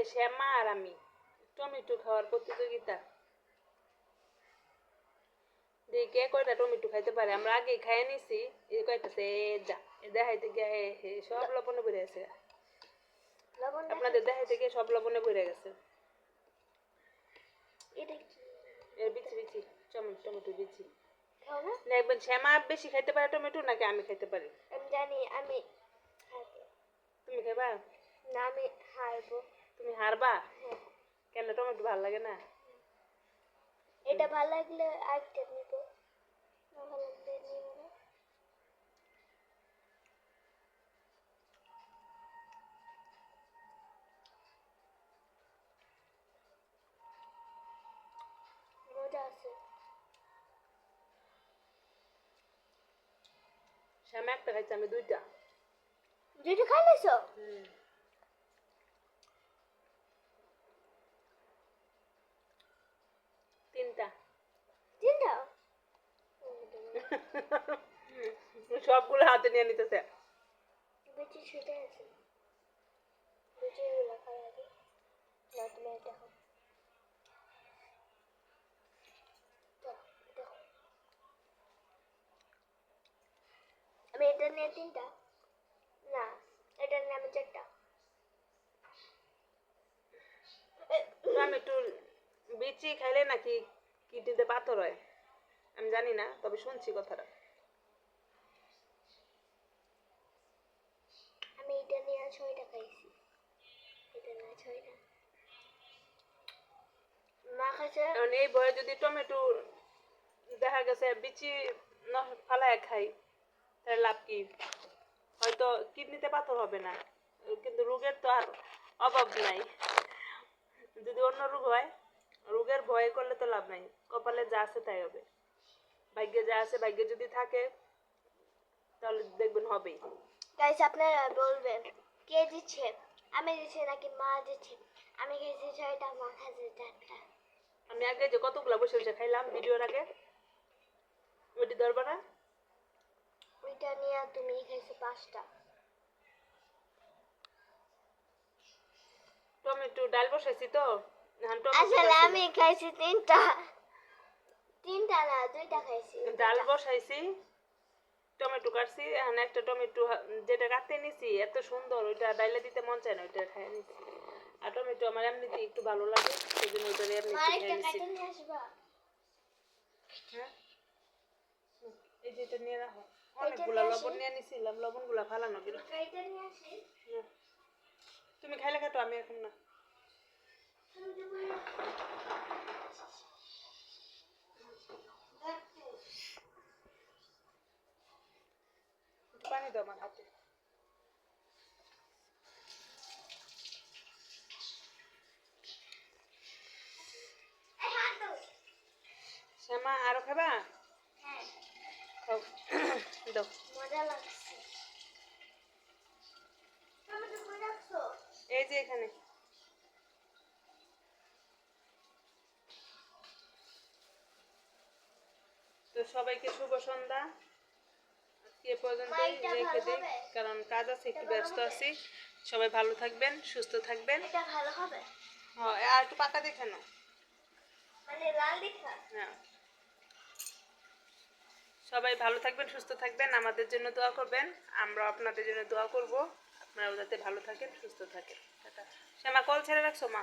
আজকে শ্যামা আর আমি। টমেটো খাওয়ার প্রতিযোগিতা। দেখি কে কয়টা টমেটো খাইতে পারে? আমরা খাইয়ে নিছি। এই যা। দেখাইতে গিয়ে সব লবণে ভরে দেখ- আপনাদের দেখাইতে গিয়ে সব লবণে ভরে গেছে। এর বিচি বিচি টমেটো টমেটো বিচি। না দেখবেন শ্যামা বেশি খাইতে পারে টমেটো নাকি আমি খাইতে পারি? আমি জানি আমি তুমি খাইবা? না আমি হারবো তুমি হারবা? কেন টমেটো ভালো লাগে না। এটা ভালো লাগলে আরেকটা নিব। ভালো লাগলে নিব শ্যামা একটা খাইছে আমি দুইটা। দুইটা খাই লাইছো? হুম তিনটা তিনটা সবগুলো হাতে নিয়ে নিতেছে। আমি এটা নিয়ে তিনটা। না এটা নিয়ে আমি চারটা। টমেটো বিচি খাইলে নাকি কিডনিতে পাথর হয়? আমি জানি না তবে শুনছি কথাটা। আমি এটা নিয়ে ছয়টা খাইছি। এটা নিয়ে ছয়টা। মা খাইছে। কারণ এই ভয়ে যদি টমেটো দেখা গেছে বিচি ফালায় খাই তাহলে লাভ কি? হয়তো কিডনিতে পাথর হবে না কিন্তু রোগের তো আর অভাব নাই। যদি অন্য রোগ হয় রোগের ভয় করলে তো লাভ নাই কপালে যা আছে তাই হবে। ভাগ্যে যা আছে ভাগ্যে যদি থাকে তাহলে দেখবেন হবেই। গাইস আপনারা বলবেন কে দিচ্ছে? আমি দিচ্ছি নাকি মা দিচ্ছে? আমি খেয়েছি ছয়টা মা খাইছে চারটা আমি আগে যে কতগুলো বসে বসে খাইলাম ভিডিওর আগে ওইটি ধরবা না? ওইটা নিয়ে তুমি খাইছো পাঁচটা। টমেটো ডাল বসাইছি তো আসলে আমি খাইছি তিনটা। তিনটা না দুইটা খাইছি। ডাল বসাইছি টমেটো কাটছি এখন একটা টমেটো যেটা কাটতে নিছি এত সুন্দর ওইটা ডাইলে দিতে মন চায় না ওইটা খাই নিছি। আর টমেটো আমার এমনিতে একটু ভালো লাগে সেই জন্য ওইটা আসবা। হ্যাঁ? হুম, এই যে এটা নিয়ে রাখো। অনেকগুলা লবণ। নিয়ে নিছিলাম লবণগুলা ফালানো আসি। তুমি খাইলে খাটো আমি এখন না। দাও আমার হাতে। শ্যামা আরও খাবা? হ্যাঁ। দাও। এই যে এখানে। তো সবাইকে শুভ সন্ধ্যা। এ পর্যন্তই মাইকটা রেখে দিই কারণ কাজ আছে একটু ব্যস্ত আছি। সবাই ভালো থাকবেন সুস্থ থাকবেন। এটা ভালো হবে? হ্যাঁ আর একটু পাকা দেখে নাও। মানে লাল দেখা হ্যাঁ। সবাই ভালো থাকবেন সুস্থ থাকবেন আমাদের জন্য দোয়া করবেন। আমরা আপনাদের জন্য দোয়া করব। আপনারাও যাতে ভালো থাকেন সুস্থ থাকেন। শ্যামা কল ছেড়ে রাখছো মা?